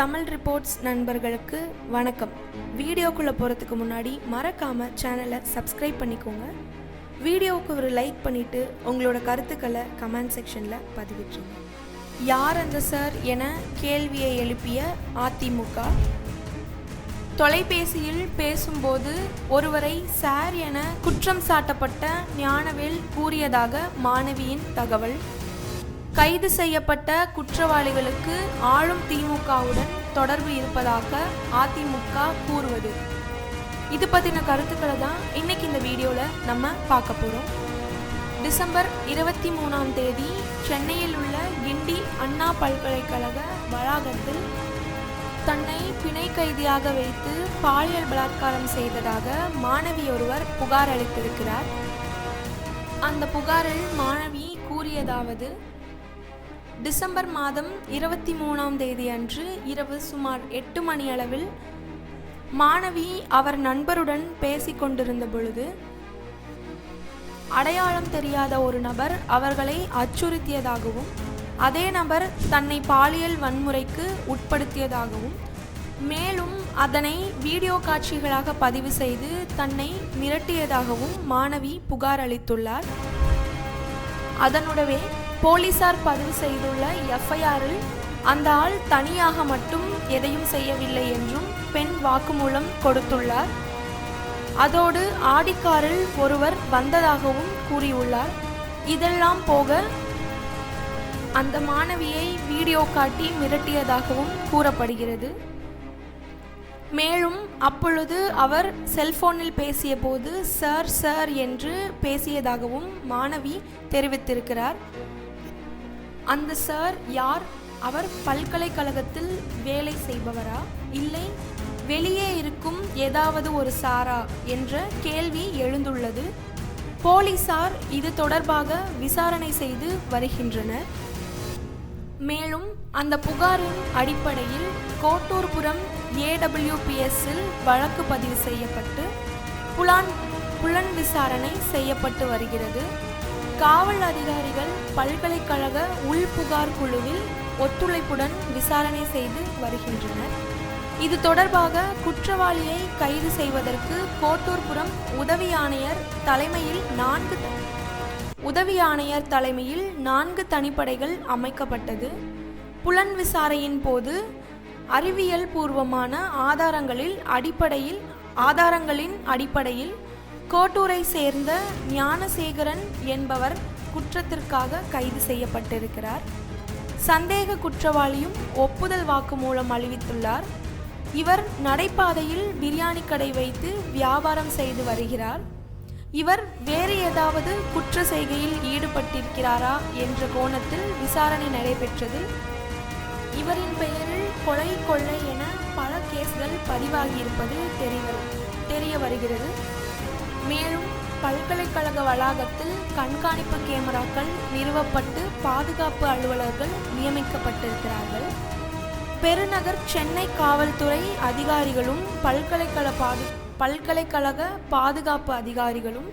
Tamil reports நண்பர்களுக்கு வணக்கம். வீடியோக்குள்ளே போகிறதுக்கு முன்னாடி மறக்காமல் சேனலை சப்ஸ்கிரைப் பண்ணிக்கோங்க. வீடியோவுக்கு ஒரு லைக் பண்ணிவிட்டு உங்களோட கருத்துக்களை கமெண்ட் செக்ஷனில் பதிவிட்டுருங்க. யார் அந்த சார் என கேள்வியை எழுப்பிய அதிமுக? தொலைபேசியில் பேசும்போது ஒருவரை சார் என குற்றம் சாட்டப்பட்ட ஞானவேல் கூறியதாக மாணவியின் தகவல். கைது செய்யப்பட்ட குற்றவாளிகளுக்கு ஆளும் திமுகவுடன் தொடர்பு இருப்பதாக அதிமுக கூறுவது. இது பற்றின கருத்துக்களை தான் இன்னைக்கு இந்த வீடியோவில் நம்ம பார்க்க போகிறோம் டிசம்பர் இருபத்தி மூணாம் தேதி சென்னையில் உள்ள கிண்டி அண்ணா பல்கலைக்கழக வளாகத்தில் தன்னை பிணை கைதியாக வைத்து பாலியல் பலாத்காரம் செய்ததாக மாணவி ஒருவர் புகார் அளித்திருக்கிறார். அந்த புகாரில் மாணவி கூறியதாவது டிசம்பர் மாதம் இருபத்தி மூணாம் தேதி அன்று இரவு சுமார் எட்டு மணி அளவில் மாணவி அவர் நண்பருடன் பேசிக் கொண்டிருந்த பொழுது அடையாளம் தெரியாத ஒரு நபர் அவர்களை அச்சுறுத்தியதாகவும் அதே நபர் தன்னை பாலியல் வன்முறைக்கு உட்படுத்தியதாகவும் மேலும் அதனை வீடியோ காட்சிகளாக பதிவு செய்து தன்னை மிரட்டியதாகவும் மாணவி புகார் அளித்துள்ளார். அதனுடவே போலீசார் பதிவு செய்துள்ள எஃப்ஐஆரில் அந்த ஆள் தனியாக மட்டும் எதையும் செய்யவில்லை என்றும் பெண் வாக்குமூலம் கொடுத்துள்ளார். அதோடு ஆடிக்காரில் ஒருவர் வந்ததாகவும் கூறியுள்ளார். இதெல்லாம் போக அந்த மாணவியை வீடியோ காட்டி மிரட்டியதாகவும் கூறப்படுகிறது. மேலும் அப்பொழுது அவர் செல்போனில் பேசியபோது சார் சார் என்று பேசியதாகவும் மாணவி தெரிவித்திருக்கிறார். அந்த சார் யார்? அவர் பல்கலைக்கழகத்தில் வேலை செய்பவரா? இல்லை வெளியே இருக்கும் ஏதாவது ஒரு சாரா? என்ற கேள்வி எழுந்துள்ளது. போலீசார் இது தொடர்பாக விசாரணை செய்து வருகின்றனர். மேலும் அந்த புகாரின் அடிப்படையில் கோட்டூர்புரம் ஏடபிள்யூபிஎஸ்ஸில் வழக்கு பதிவு செய்யப்பட்டு புலான் புலன் விசாரணை செய்யப்பட்டு வருகிறது. காவல் அதிகாரிகள் பல்கலைக்கழக உள்புகார் குழுவில் ஒத்துழைப்புடன் விசாரணை செய்து வருகின்றனர். இது தொடர்பாக குற்றவாளியை கைது செய்வதற்கு கோட்டூர்புரம் உதவி ஆணையர் தலைமையில் நான்கு உதவி ஆணையர் தலைமையில் நான்கு தனிப்படைகள் அமைக்கப்பட்டது. புலன் விசாரையின் போது அறிவியல் பூர்வமான ஆதாரங்களில் அடிப்படையில் ஆதாரங்களின் அடிப்படையில் கோட்டூரை சேர்ந்த ஞானசேகரன் என்பவர் குற்றத்திற்காக கைது செய்யப்பட்டிருக்கிறார். சந்தேக குற்றவாளியும் ஒப்புதல் வாக்குமூலம் அளித்துள்ளார் இவர் நடைபாதையில் பிரியாணி கடை வைத்து வியாபாரம் செய்து வருகிறார். இவர் வேறு ஏதாவது குற்ற செய்கையில் ஈடுபட்டிருக்கிறாரா என்ற கோணத்தில் விசாரணை நடைபெற்றது இவரின் பெயரில் கொலை கொள்ளை என பல கேஸ்கள் பதிவாகியிருப்பது தெரிய தெரிய வருகிறது. மேலும் பல்கலைக்கழக வளாகத்தில் கண்காணிப்பு கேமராக்கள் நிறுவப்பட்டு பாதுகாப்பு அலுவலர்கள் நியமிக்கப்பட்டிருக்கிறார்கள். பெருநகர் சென்னை காவல்துறை அதிகாரிகளும் பல்கலைக்கழக பாது பல்கலைக்கழக பாதுகாப்பு அதிகாரிகளும்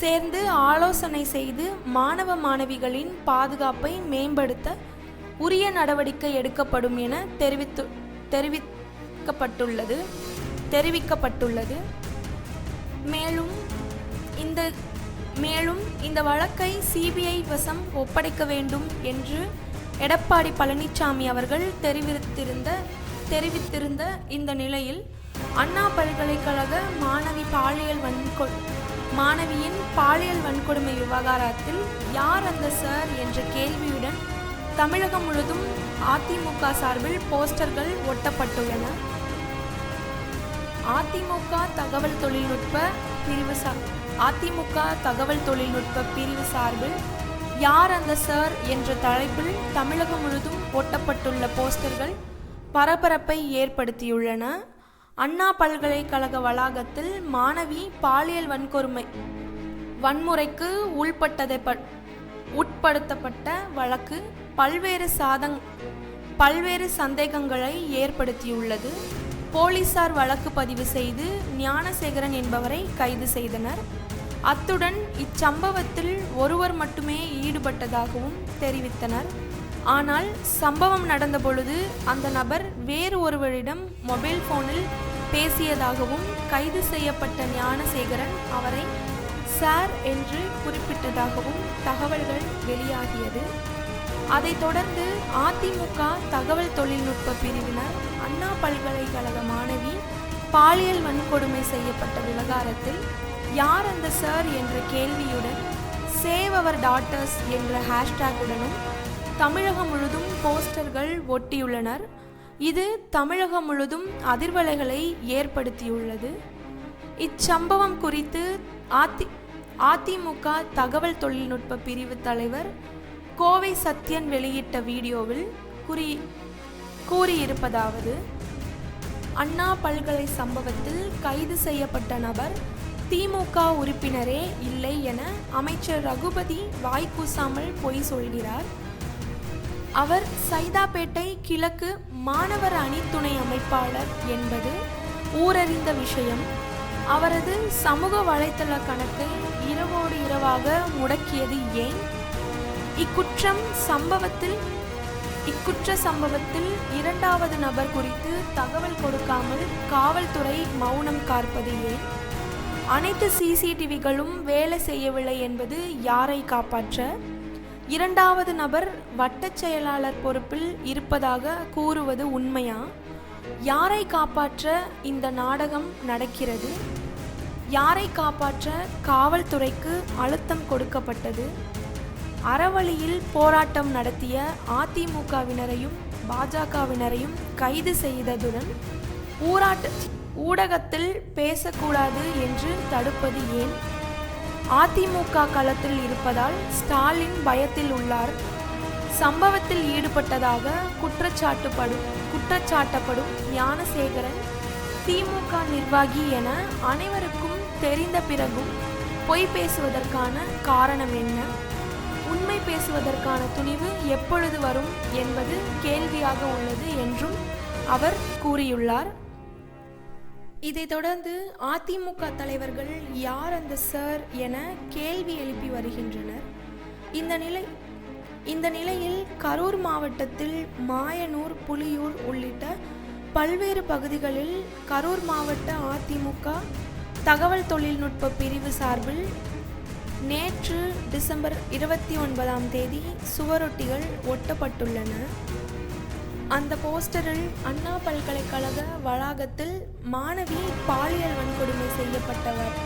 சேர்ந்து ஆலோசனை செய்து மாணவ மாணவிகளின் பாதுகாப்பை மேம்படுத்த உரிய நடவடிக்கை எடுக்கப்படும் என தெரிவித்து தெரிவிக்கப்பட்டுள்ளது தெரிவிக்கப்பட்டுள்ளது. மேலும் இந்த மேலும் இந்த வழக்கை சிபிஐ வசம் ஒப்படைக்க வேண்டும் என்று எடப்பாடி பழனிசாமி அவர்கள் தெரிவித்திருந்த தெரிவித்திருந்த இந்த நிலையில் அண்ணா பல்கலைக்கழக மாணவி பாலியல் வன்கொ மாணவியின் பாலியல் வன்கொடுமை விவகாரத்தில் யார் அந்த சார் என்ற கேள்வியுடன் தமிழகம் முழுதும் அதிமுக சார்பில் போஸ்டர்கள் ஒட்டப்பட்டுள்ளன. அதிமுக தகவல் தொழில்நுட்ப பிரிவு சா அதிமுக தகவல் தொழில்நுட்ப பிரிவு சார்பில் யார் அந்த சார் என்ற தலைப்பில் தமிழகம் முழுதும் ஒட்டப்பட்டுள்ள போஸ்டர்கள் பரபரப்பை ஏற்படுத்தியுள்ளன. அண்ணா பல்கலைக்கழக வளாகத்தில் மாணவி பாலியல் வன்கொடுமை வன்முறைக்கு உள்பட்டதை உட்படுத்தப்பட்ட வழக்கு பல்வேறு சாதங் பல்வேறு சந்தேகங்களை ஏற்படுத்தியுள்ளது. போலீசார் வழக்கு பதிவு செய்து ஞானசேகரன் என்பவரை கைது செய்தனர். அத்துடன் இச்சம்பவத்தில் ஒருவர் மட்டுமே ஈடுபட்டதாகவும் தெரிவித்தனர். ஆனால் சம்பவம் நடந்த பொழுது அந்த நபர் வேறு ஒருவரிடம் மொபைல் போனில் பேசியதாகவும் கைது செய்யப்பட்ட ஞானசேகரன் அவரை சார் என்று குறிப்பிட்டதாகவும் தகவல்கள் வெளியாகியது. அதைத் தொடர்ந்து அதிமுக தகவல் தொழில்நுட்ப பிரிவினர் அண்ணா பல்கலைக்கழக மாணவி பாலியல் வன்கொடுமை செய்யப்பட்ட விவகாரத்தில் யார் அந்த சார் என்ற கேள்வியுடன் சேவ் அவர் டாட்டர்ஸ் என்ற ஹேஷ்டேக்குடனும் தமிழகம் முழுதும் போஸ்டர்கள் ஒட்டியுள்ளனர். இது தமிழகம் முழுதும் அதிர்வலைகளை ஏற்படுத்தியுள்ளது. இச்சம்பவம் குறித்து அதி அதிமுக தகவல் தொழில்நுட்ப பிரிவு தலைவர் கோவை சத்யன் வெளியிட்ட வீடியோவில் கூறி கூறியிருப்பதாவது அண்ணா பல்கலை சம்பவத்தில் கைது செய்யப்பட்ட நபர் திமுக உறுப்பினரே இல்லை என அமைச்சர் ரகுபதி வாய்க்கூசாமல் பொய் சொல்கிறார். அவர் சைதாப்பேட்டை கிழக்கு மாணவர் அணித்துணை அமைப்பாளர் என்பது ஊரறிந்த விஷயம். அவரது சமூக வலைதள கணக்கை இரவோடு இரவாக முடக்கியது ஏன்? இக்குற்றம் சம்பவத்தில் இக்குற்ற சம்பவத்தில் இரண்டாவது நபர் குறித்து தகவல் கொடுக்காமல் காவல்துறை மௌனம் காற்பது ஏன்? அனைத்து சிசிடிவிகளும் வேலை செய்யவில்லை என்பது யாரை காப்பாற்ற? இரண்டாவது நபர் வட்டச் செயலாளர் பொறுப்பில் இருப்பதாக கூறுவது உண்மையா? யாரை காப்பாற்ற இந்த நாடகம் நடக்கிறது? யாரை காப்பாற்ற காவல்துறைக்கு அழுத்தம் கொடுக்கப்பட்டது? அறவழியில் போராட்டம் நடத்திய அதிமுகவினரையும் பாஜகவினரையும் கைது செய்ததுடன் ஊராட்ட ஊடகத்தில் பேசக்கூடாது என்று தடுப்பது ஏன்? அதிமுக களத்தில் இருப்பதால் ஸ்டாலின் பயத்தில் உள்ளார். சம்பவத்தில் ஈடுபட்டதாக குற்றச்சாட்டுப்படும் குற்றச்சாட்டப்படும் ஞானசேகரன் திமுக நிர்வாகி என அனைவருக்கும் தெரிந்த பிறகும் பொய் பேசுவதற்கான காரணம் என்ன? உண்மை பேசுவதற்கான துணிவு எப்பொழுது வரும் என்பது கேள்வியாக உள்ளது என்றும் அவர் கூறியுள்ளார். இதைத் தொடர்ந்து அதிமுக தலைவர்கள் யார் அந்த சார் என கேள்வி எழுப்பி வருகின்றனர். இந்த நிலை இந்த நிலையில் கரூர் மாவட்டத்தில் மாயனூர் புலியூர் உள்ளிட்ட பல்வேறு பகுதிகளில் கரூர் மாவட்ட அதிமுக தகவல் தொழில்நுட்ப பிரிவு சார்பில் நேற்று டிசம்பர் இருபத்தி ஒன்பதாம் தேதி சுவரொட்டிகள் ஒட்டப்பட்டுள்ளன. அந்த போஸ்டரில் அண்ணா பல்கலைக்கழக வளாகத்தில் மாணவி பாலியல் வன்கொடுமை செய்யப்பட்டவர்.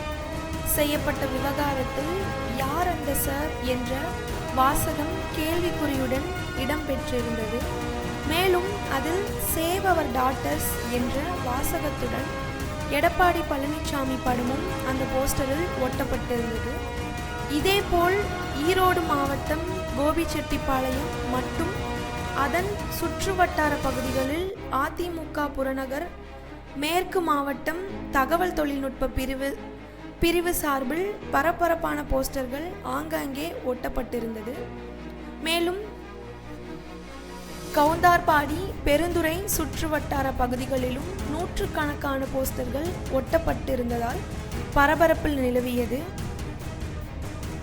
செய்யப்பட்ட விவகாரத்தில் யார் அந்த சார் என்ற வாசகம் கேள்விக்குறியுடன் இடம்பெற்றிருந்தது மேலும் அதில் சேவ் அவர் டாட்டர்ஸ் என்ற வாசகத்துடன் எடப்பாடி பழனிசாமி படமும் அந்த போஸ்டரில் ஒட்டப்பட்டிருந்தது. இதேபோல் ஈரோடு மாவட்டம் கோபிச்செட்டிப்பாளையம் மற்றும் அதன் சுற்றுவட்டார பகுதிகளில் அதிமுக புறநகர் மேற்கு மாவட்டம் தகவல் தொழில்நுட்ப பிரிவு பிரிவு சார்பில் பரபரப்பான போஸ்டர்கள் ஆங்காங்கே ஒட்டப்பட்டிருந்தது. மேலும் கவுந்தார்பாடி பெருந்துறை சுற்றுவட்டார பகுதிகளிலும் நூற்றுக்கணக்கான போஸ்டர்கள் ஒட்டப்பட்டிருந்ததால் பரபரப்பில் நிலவியது.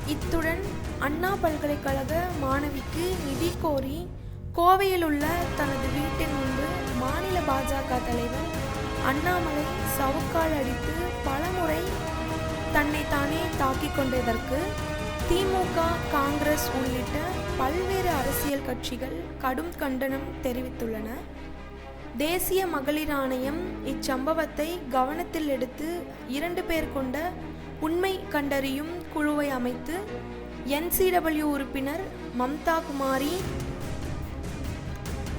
இத்துடன் அண்ணா பல்கலைக்கழக மாணவிக்கு நிதி கோரி கோவையில் உள்ள தனது வீட்டின் முன்பு மாநில பாஜக தலைவர் அண்ணாமலை சவுக்கால் அடித்து பலமுறை தன்னை தானே தாக்கிக் கொண்டதற்கு திமுக காங்கிரஸ் உள்ளிட்ட பல்வேறு அரசியல் கட்சிகள் கடும் கண்டனம் தெரிவித்துள்ளன. தேசிய மகளிர் ஆணையம் இச்சம்பவத்தை கவனத்தில் எடுத்து இரண்டு பேர் கொண்ட கண்டறியும் குழுவை அமைத்து என்சிடபிள்யூ உறுப்பினர் மம்தா குமாரி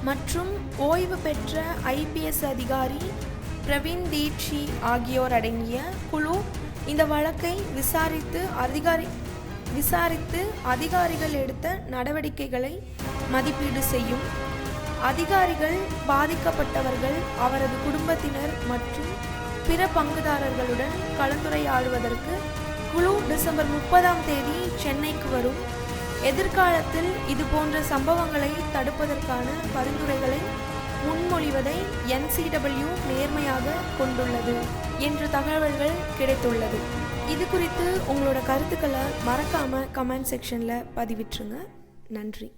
மற்றும் ஓய்வு பெற்ற ஐபிஎஸ் அதிகாரி பிரவீன் தீட்சி ஆகியோர் அடங்கிய குழு இந்த வழக்கை விசாரித்து அதிகாரி விசாரித்து அதிகாரிகள் எடுத்த நடவடிக்கைகளை மதிப்பீடு செய்யும். அதிகாரிகள் பாதிக்கப்பட்டவர்கள் அவரது குடும்பத்தினர் மற்றும் பிற பங்குதாரர்களுடன் கலந்துரையாடுவதற்கு குழு டிசம்பர் முப்பதாம் தேதி சென்னைக்கு வரும். எதிர்காலத்தில் இது போன்ற சம்பவங்களை தடுப்பதற்கான பரிந்துரைகளை முன்மொழிவதை என்சிடபிள்யூ நேர்மையாக கொண்டுள்ளது என்ற தகவல்கள் கிடைத்துள்ளது. இது குறித்து உங்களோட கருத்துக்களை மறக்காமல் கமெண்ட் செக்ஷனில் பதிவிட்டுருங்க. நன்றி.